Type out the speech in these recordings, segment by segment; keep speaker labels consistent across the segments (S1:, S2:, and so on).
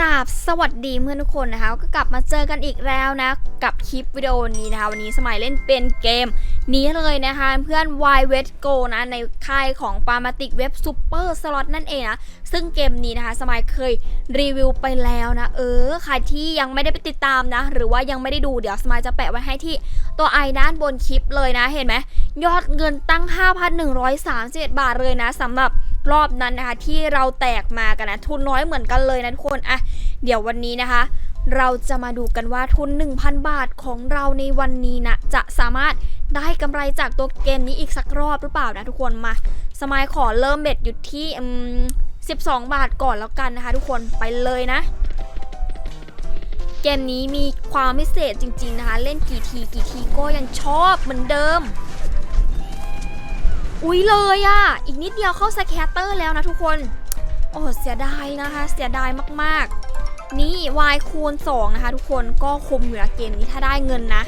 S1: ราบสวัสดีเพื่อนทุกคนนะคะ ก็กลับมาเจอกันอีกแล้วนะ กับคลิปวิดีโอนี้นะคะ วันนี้สมัยเล่นเป็นเกม นี้เลยนะคะ เพื่อน y w e t Go นะ ในค่ายของ p a r m a t i c Web Super Slot นั่นเองนะ ซึ่งเกมนี้นะคะ สมัยเคยรีวิวไปแล้วนะ เออใครที่ยังไม่ได้ไปติดตามนะ หรือว่ายังไม่ได้ดูเดี๋ยวสมัยจะแปะไว้ให้ที่ตัวไอด้านบนคลิปเลยนะเห็นไหมยอดเงินตั้ง 5,131 บาทเลยนะสำหรับ รอบนั้นนะคะ ที่เราแตกมากันนะทุนน้อยเหมือนกันเลยนะทุกคนอะเดี๋ยววันนี้นะคะ เราจะมาดูกันว่าทุน 1,000 บาทของเราในวันนี้นะจะสามารถได้กำไรจากตัวเกมนี้อีกสักรอบหรือเปล่านะทุกคนมา สมายขอเริ่มเบ็ดอยู่ที่อืม12 บาทก่อนแล้วกันนะคะ ทุกคนไปเลยนะ เกมนี้มีความพิเศษจริง ๆนะคะ เล่นกี่ทีกี่ทีก็ยังชอบเหมือนเดิม อุ๊ยเลยอะ่ะ อีกนิดเดียวเข้าสแคตเตอร์แล้วนะทุกคน โอ้เสียดายนะคะ เสียดายมากๆ นี่ y คูณ 2 นะคะ ทุกคนก็คุมอยู่นะเกมนี้ถ้าได้เงินนะ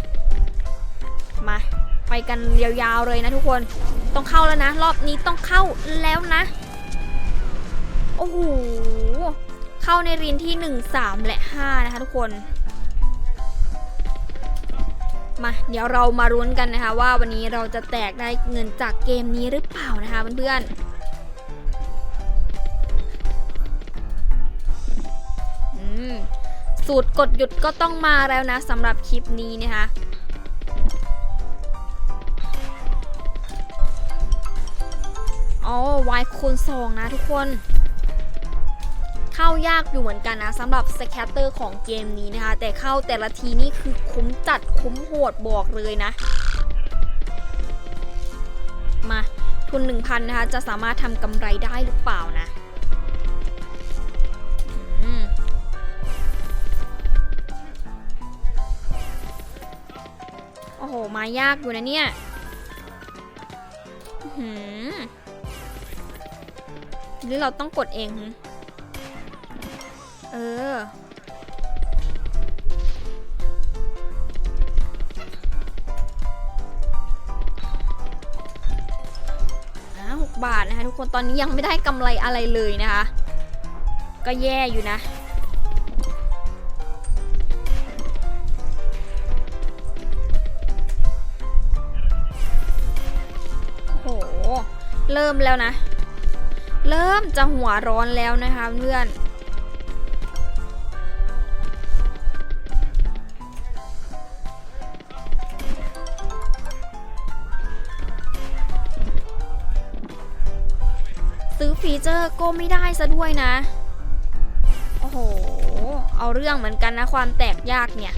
S1: มา ไปกันยาวๆเลยนะทุกคนต้องเข้าแล้วนะ รอบนี้ต้องเข้าแล้วนะ โอ้โหเข้าในรินที่ 1 3 และ 5 นะคะทุกคน มาเดี๋ยวเรามารุ้นกันนะคะ ว่าวันนี้เราจะแตกได้เงินจากเกมนี้หรือเปล่านะคะเพื่อนๆสูตรกดหยุดก็ต้องมาแล้วนะสำหรับคลิปนี้นะคะอ๋อ y คูณ2นะทุกคน เข้ายากอยู่เหมือนกันนะสำหรับสแคตเตอร์ของเกมนี้นะคะ แต่เข้าแต่ละทีนี่คือคุ้มจัดคุ้มโหดบอกเลยนะ มาทุน 1,000 นะคะ จะสามารถทำกำไรได้หรือเปล่านะอโอ้โห มายากอยู่นะเนี่ยหรือเราต้องกดเองหึเอออ่าหกบาทนะคะทุกคนตอนนี้ยังไม่ได้กำไรอะไรเลยนะคะ ก็แย่อยู่นะโอ้โหเริ่มแล้วนะ เริ่มจะหัวร้อนแล้วนะคะเพื่อน เจอร์ก็ไม่ได้ซะด้วยนะ โอ้โห เอาเรื่องเหมือนกันนะความแตกยากเนี่ย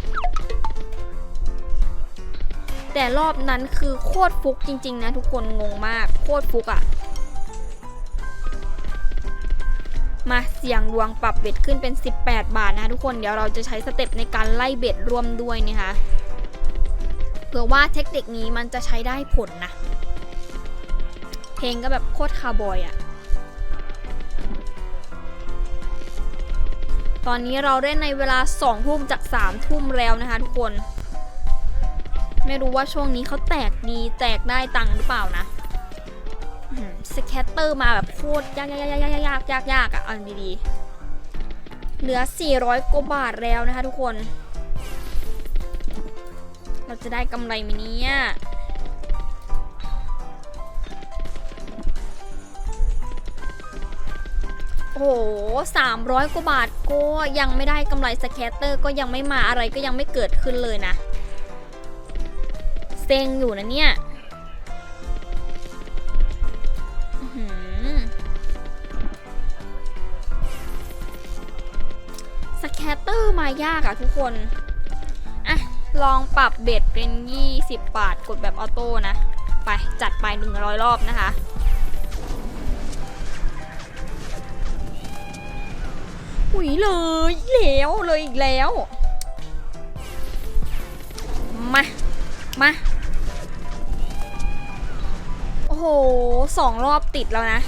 S1: แต่รอบนั้นคือโคตรฟุกจริง ๆ นะทุกคนงงมากโคตรฟุกอะ่ะ มาเสี่ยงดวงปรับเบ็ดขึ้นเป็น 18 บาทนะทุกคนเดี๋ยวเราจะใช้สเต็ปในการไล่เบ็ดรวมด้วยนะคะเผื่อว่าเทคนิคนี้มันจะใช้ได้ผลนะ เพลงก็แบบโคตรคาร์บอยอะ่ะ ตอนนี้เราเล่นในเวลา2ทุ่มจาก3ทุ่มแล้วนะคะทุกคน ไม่รู้ว่าช่วงนี้เขาแตกดีแตกได้ตังค์หรือเปล่านะสแคตเตอร์มาแบบโคตรยากยากยากยากยากยากยากอะเอาดีๆ เหลือ 400กว่าบาทแล้วนะคะทุกคน เราจะได้กำไรไหมเนี่ย โอ้โหสามร้อยกว่าบาทก็ยังไม่ได้กำไรสแคตเตอร์ก็ยังไม่มาอะไรก็ยังไม่เกิดขึ้นเลยนะ เซ็งอยู่นะเนี่ยสแคตเตอร์มายากอะทุกคนอะลองปรับเบ็ดเป็น 20 บาท กดแบบออโต้นะ ไปจัดไป 100 รอบนะคะ ยเลยแล้วเลยอีกแล้ว มา มา โอ้โหสองรอบติดแล้วนะ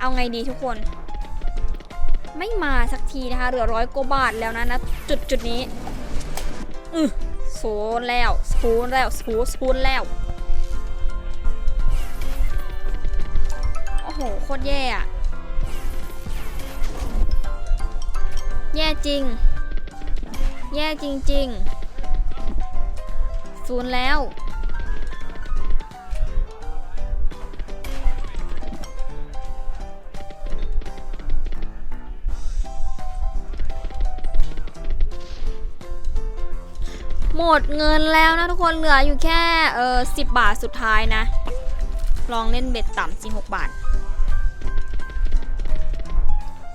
S1: เอาไงดีทุกคน ไม่มาสักทีนะคะ เหลือร้อยกว่าบาทแล้วนะนะจุดจุดนี้อือโซนแล้วสปูนแล้วสปูนสปูนแล้วโอ้โหโคตรแย่อะ แย่จริง แย่จริงๆศูนย์แล้วหมดเงินแล้วนะทุกคนเหลืออยู่แค่เออสิบบาทสุดท้ายนะ ลองเล่นเบ็ดต่ำจริง6บาท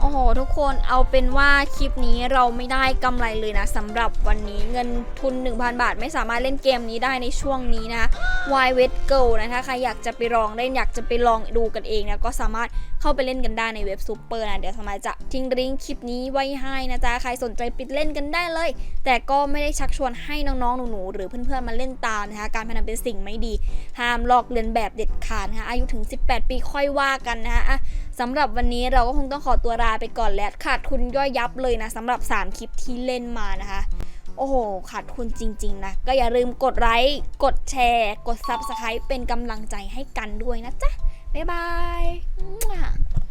S1: อ้โห ทุกคนเอาเป็นว่าคลิปนี้เราไม่ได้กำไรเลยนะสำหรับวันนี้เงินทุน 1,000 บาท ไม่สามารถเล่นเกมนี้ได้ในช่วงนี้นะ y w e t Go นะคะใครอยากจะไปลองเล่นอยากจะไปลองดูกันเองนะก็สามารถเข้าไปเล่นกันได้ในเว็บซูเปอร์นะเดี๋ยวสมัยจะทิ้งลิงก์คลิปนี้ไว้ให้นะจ๊ะใครสนใจปิดเล่นกันได้เลย แต่ก็ไม่ได้ชักชวนให้น้องๆหนูๆหรือเพื่อนๆมาเล่นตามนะคะการพนันเป็นสิ่งไม่ดี ห้ามลอกเลียนแบบเด็ดขาดนะคะอายุถึง 18 ปีค่อยว่ากันนะคะอะสำหรับวันนี้เราก็คงต้องขอตัวลาไปก่อนแล้วขาดทุนย่อยยับเลยนะสำหรับ 3 คลิปที่เล่นมานะคะ โอ้โห ขาดทุนจริง ๆ นะ ก็อย่าลืมกดไลค์กดแชร์ กด Subscribe เป็นกำลังใจให้กันด้วยนะจ๊ะ บ๊ายบาย